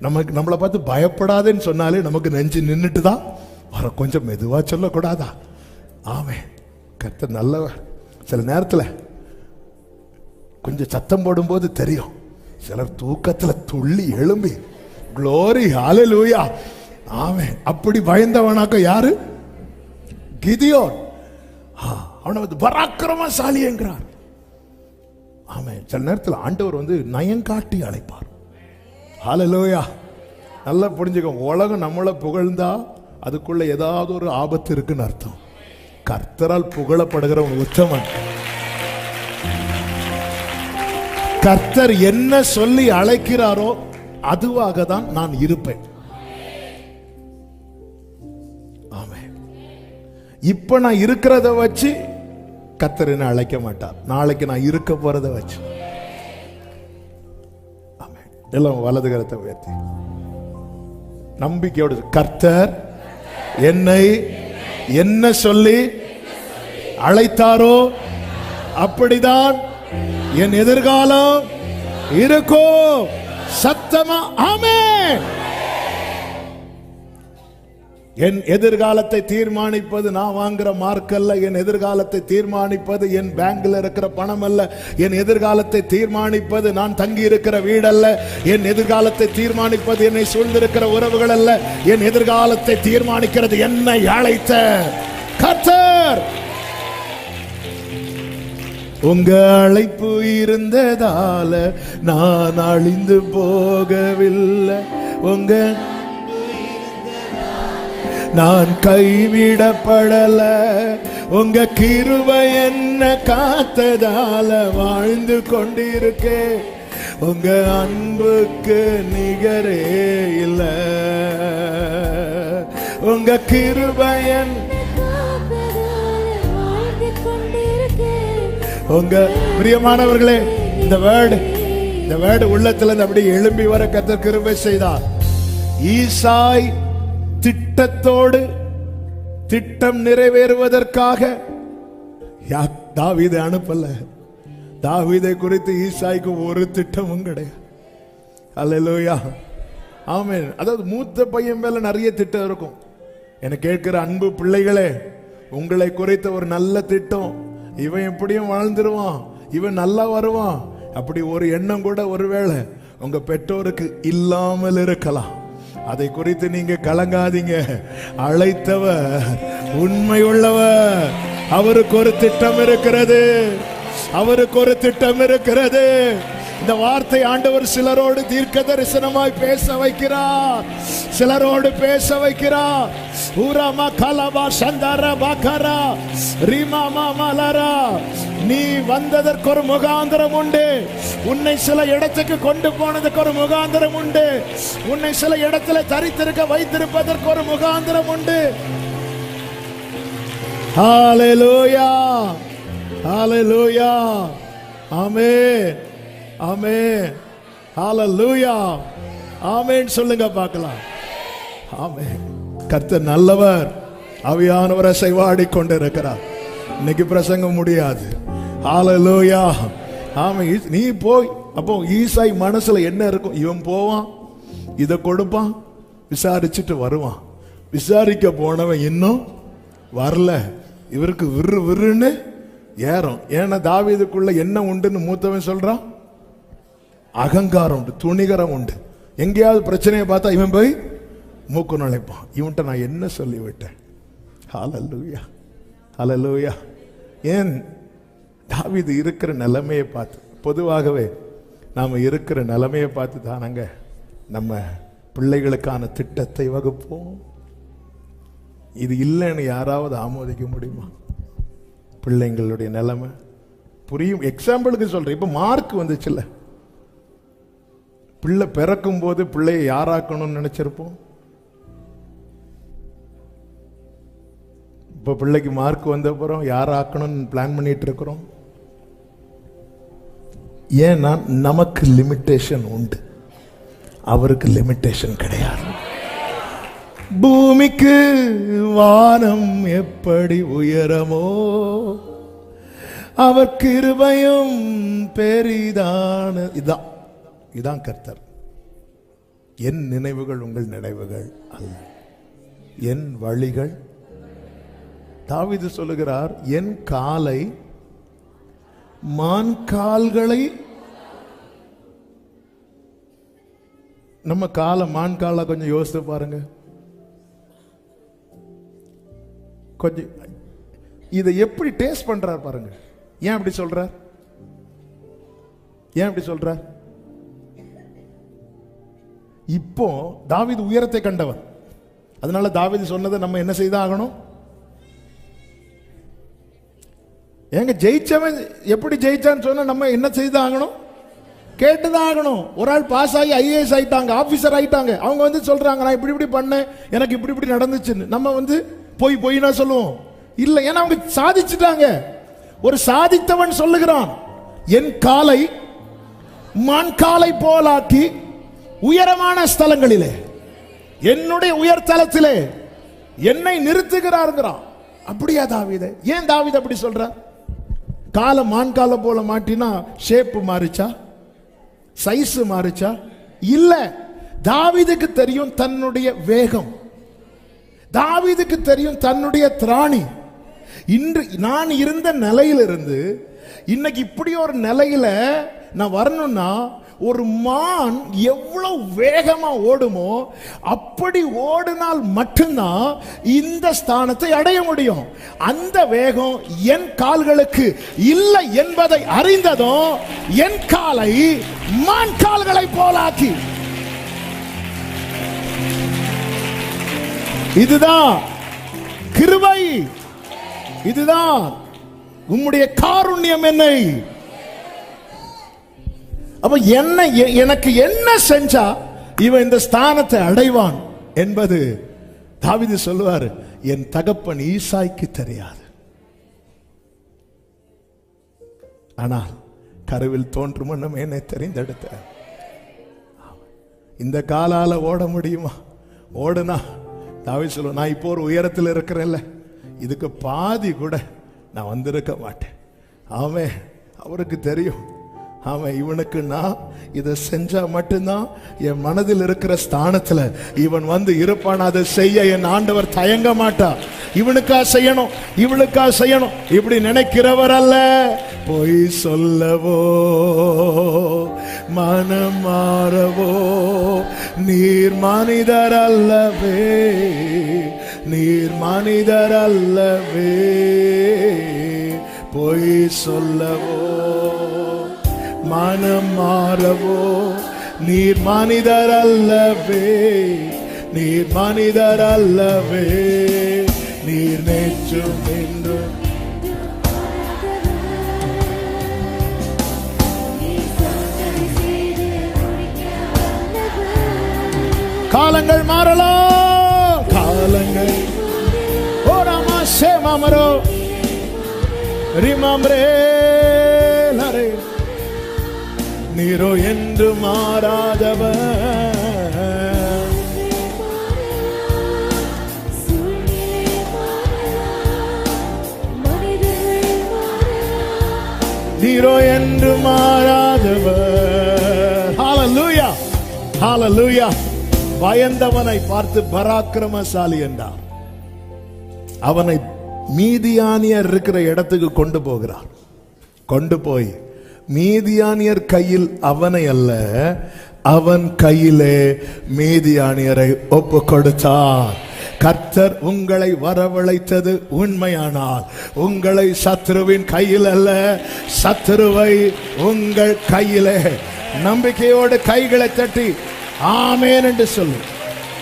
நமக்கு நம்மளை பார்த்து பயப்படாதேன்னு சொன்னாலே நமக்கு நெஞ்சு நின்றுட்டு தான் வர கொஞ்சம் மெதுவா சொல்லக்கூடாதா? ஆமே கத்த நல்லவர். சில நேரத்தில் கொஞ்சம் சத்தம் போடும்போது தெரியும். சிலர் தூக்கத்துல துள்ளி எழும்பி க்ளோரி ஹாலலூயா ஆமே அப்படி பயந்தவனாக்க யாரு? கிதியோன். அவனை வந்து பராக்கிரமசாலி என்கிறார். ஆமே சில நேரத்தில் ஆண்டவர் வந்து நயங்காட்டி அழைப்பார். ஹலலோயா நல்லா புரிஞ்சுக்கோ உலகம் நம்மளை புகழ்ந்தா அதுக்குள்ள ஏதாவது ஒரு ஆபத்து இருக்குன்னு அர்த்தம். கர்த்தரால் புகழப்படுகிற ஒரு உத்தமன். கர்த்தர் என்ன சொல்லி அழைக்கிறாரோ அதுவாக தான் நான் இருப்பேன். ஆமென். இப்ப நான் இருக்கிறத வச்சு கத்தர் என்ன அழைக்க மாட்டார். நாளைக்கு நான் இருக்க போறத வச்சு. எல்லாம் வலது கரத்தை உயர்த்தி. நம்பிக்கையோடு கர்த்தர் என்னை என்ன சொல்லி அழைத்தாரோ அப்படிதான் என் எதிர்காலம் இருக்கும். சத்தமா ஆமே என் எதிர்காலத்தை தீர்மானிப்பது நான் வாங்குற மார்க் அல்ல. என் எதிர்காலத்தை தீர்மானிப்பது என் பேங்க்ல இருக்கிற பணம் அல்ல. என் எதிர்காலத்தை தீர்மானிப்பது நான் தங்கி இருக்கிற வீடல்ல என் எதிர்காலத்தை தீர்மானிப்பது என்னை சூழ்ந்திருக்கிற உறவுகள் அல்ல. என் எதிர்காலத்தை தீர்மானிக்கிறது என்னை அழைத்த கத்தர் உங்க அழைப்பு இருந்ததால நான் அழிந்து போகவில்லை. உங்க நான் கைவிடப்படல. உங்க கிருபை என்ன காத்ததால வாழ்ந்து கொண்டிருக்கேன். உங்க அன்புக்கு நிகரே இல்ல. உங்க கிருபையன் உங்க பிரியமானவர்களே இந்த வேர்டு இந்த வேர்டு உள்ளத்துல இருந்து அப்படியே எழும்பி வர கத்த கிருபை செய்தார். ஈசாய் திட்டத்தோடு திட்டம் நிறைவேறுவதற்காக யா- தாவீதை அனுப்பல. தாவீதை குறித்து ஈசாய்க்கு ஒரு திட்டமும் கிடையாது. அல்லேலூயா. ஆமென். அதாவது மூத்த பையன் மேல நிறைய திட்டம் இருக்கும். என்னை கேட்கிற அன்பு பிள்ளைகளே உங்களை குறித்த ஒரு நல்ல திட்டம். இவன் எப்படியும் வாழ்ந்துருவான். இவன் நல்லா வருவான். அப்படி ஒரு எண்ணம் கூட ஒருவேளை உங்க பெற்றோருக்கு இல்லாமல் இருக்கலாம். அதை குறித்து நீங்க கலங்காதீங்க. அழைத்தவர் உண்மை உள்ளவர் அவருக்கு ஒரு திட்டம் இருக்கிறது. அவருக்கு ஒரு திட்டம் இருக்கிறது. இந்த வார்த்தை ஆண்டவர் சிலரோடு தீர்க்க தரிசனமாய் பேச வைக்கிறார். சிலரோடு பேச வைக்கிறார். ஊராமா கலபா சந்தாரா பாக்கரா ரீமாமா மலரா நீ வந்ததற்கு ஒரு முகாந்திரம் உண்டு. உன்னை சில இடத்துக்கு கொண்டு போனதுக்கு ஒரு முகாந்திரம் உண்டு. உன்னை சில இடத்துல தரித்திருக்க வைத்திருப்பதற்கு ஒரு முகாந்திரம் உண்டு. ஹalleluya. ஹalleluya. ஆமென். ஆமென். ஹalleluya ஆமென் சொல்லுங்க பார்க்கலாம். ஆமென். கர்த்தர் நல்லவர். அவியானவர் அசைவாடி கொண்டிருக்கிறார். இன்னைக்கு பிரசங்கம் முடியாது. ஹalleluya ஆமே நீ போய் அப்போ ஈசாய் மனசுல என்ன இருக்கும் இவன் போவான் இதை கொடுப்பான் விசாரிச்சுட்டு வருவான். விசாரிக்க போனவன் இன்னும் வரல. இவருக்கு விறு விறுன்னு ஏறும். ஏன்னா தாவீதுக்குள்ள என்ன உண்டுன்னு மூத்தவன் சொல்றான்? அகங்காரம் உண்டு துணிகரம் உண்டு. எங்கேயாவது பிரச்சனையை பார்த்தா இவன் போய் மூக்கு நுழைப்பான். இவன்கிட்ட நான் என்ன சொல்லி விட்டேன்? ஹalleluya ஹalleluya. ஏன்? தாவீது இருக்கிற நிலைமையை பார்த்து பொதுவாகவே நாம் இருக்கிற நிலைமையை பார்த்து தானங்க நம்ம பிள்ளைகளுக்கான திட்டத்தை வகுப்போம். இது இல்லைன்னு யாராவது ஆமோதிக்க முடியுமா? பிள்ளைங்களுடைய நிலைமை. புரியும்? எக்ஸாம்பிளுக்கு சொல்கிறேன் இப்போ மார்க் வந்துச்சுல்ல. பிள்ளை பிறக்கும் போது பிள்ளையை யாராக்கணும்னு நினைச்சிருப்போம்? இப்போ பிள்ளைக்கு மார்க் வந்த அப்புறம் யாராக்கணும்னு பிளான் பண்ணிட்டு இருக்கிறோம் ஏன்னா நமக்கு லிமிட்டேஷன் உண்டு. அவருக்கு லிமிட்டேஷன் கிடையாது. பூமிக்கு வானம் எப்படி உயரமோ அவர் கிருபையும் பெரிதான இதான். இதான் கர்த்தர். என் நினைவுகள் உங்கள் நினைவுகள் அல்ல. என் வழிகள். தாவிது சொல்லுகிறார் என் காலை மான் கால்களை நம்ம காலை மான் காலை கொஞ்சம் யோசித்து பாருங்க. கொஞ்சம் இதை எப்படி டேஸ்ட் பண்றார் பாருங்க. ஏன் அப்படி சொல்றார்? ஏன் அப்படி சொல்றார்? இப்போ தாவீது உயரத்தை கண்டவன். அதனால தாவீது சொன்னதை நம்ம என்ன செய்தாகணும் ஆகணும்? ஏங்க ஜெயிச்சவன் எப்படி ஜெயிச்சான்னு சொன்னா நம்ம என்ன செய்தாகணும் ஆகணும்? கேட்டுதான் ஆகணும். ஒரு ஆள் பாஸ் ஆகி ஐஏஎஸ் ஆயிட்டாங்க ஆபீசர் ஆயிட்டாங்க. அவங்க வந்து சொல்றாங்க நான் இப்படி இப்படி பண்ணேன் எனக்கு இப்படி இப்படி நடந்துச்சுன்னு. நம்ம வந்து போய் போயினா சொல்லுவோம். இல்லை ஏன்னா அவங்க சாதிச்சுட்டாங்க. ஒரு சாதித்தவன் சொல்லுகிறான் என் காலை மான் காலை போலாக்கி உயரமான ஸ்தலங்களிலே என்னுடைய உயர்தலத்திலே என்னை நிறுத்துகிறாருங்கிறான். அப்படியா தாவீது? ஏன் தாவித அப்படி சொல்ற? காலம் மான் காலம் போல மாட்டினா ஷேப்பு மாறிச்சா? சைஸ் மாறிச்சா? இல்ல. தாவிதுக்கு தெரியும் தன்னுடைய வேகம். தாவிதுக்கு தெரியும் தன்னுடைய திராணி. இன்று நான் இருந்த நிலையிலிருந்து இன்னைக்கு இப்படி ஒரு நிலையில நான் வரணும்னா ஒரு மான் எவ்வளவு வேகமாக ஓடுமோ அப்படி ஓடினால் மட்டும்தான் இந்த ஸ்தானத்தை அடைய முடியும். அந்த வேகம் என் கால்களுக்கு இல்லை என்பதை அறிந்ததும் என் காலை மான் கால்களை போலாக்கி. இதுதான் கிருபை. இதுதான் உம்முடைய காருண்யம் என்னை அப்ப என்ன எ- எனக்கு என்ன செஞ்சா இவன் இந்த ஸ்தானத்தை அடைவான் என்பது தாவீது சொல்லுவார் என் தகப்பன் ஈசாய்க்கு தெரியாது. ஆனால் கருவில் தோன்றும் முன்னம் என்னை தெரிந்தெடுத்த. இந்த காலால ஓட முடியுமா? ஓடுனா தாவி சொல்லுவோம் நான் இப்போ ஒரு உயரத்தில் இருக்கிறேன்ல. இதுக்கு பாதி கூட நான் வந்திருக்க மாட்டேன். ஆமே அவருக்கு தெரியும். அவன் இவனுக்கு நான் இதை செஞ்சா மட்டும்தான் என் மனதில் இருக்கிற ஸ்தானத்துல இவன் வந்து இருப்பான். அதை செய்ய என் ஆண்டவர் தயங்க மாட்டா. இவனுக்கா செய்யணும் இவளுக்கா செய்யணும். இப்படி நினைக்கிறவர் அல்ல. பொய் சொல்லவோ மனம் மாறவோ நீர் மனிதர் அல்லவே நீர் மனிதர் அல்லவே. பொய் சொல்லவோ. மனம் மாறவோ? நீர் மனிதர் அல்லவே. நீர் மனிதர் அல்லவே. நீர் நேற்றும் என்றும். காலங்கள் மாறலாம். காலங்கள். ஓராமா சேமாமரோ ரிமாம்ரே நீரோ என்று மாறாதவர். நீரோ என்று மாறாதவர். ஹalleluya பயந்தவனை பார்த்து பராக்கிரமசாலி என்றார். அவனை மீதியானியர் இருக்கிற இடத்துக்கு கொண்டு போகிறார். கொண்டு போய் மீதியானியர் கையில் அவனை அல்ல அவன் கையிலே மீதியானியரை ஒப்பு கொடுத்தார் கர்த்தர் உங்களை வரவழைத்தது உண்மையானால் உங்களை சத்ருவின் கையில் அல்ல சத்ருவை உங்கள் கையிலே. நம்பிக்கையோடு கைகளை தட்டி ஆமேன் என்று சொல்லு.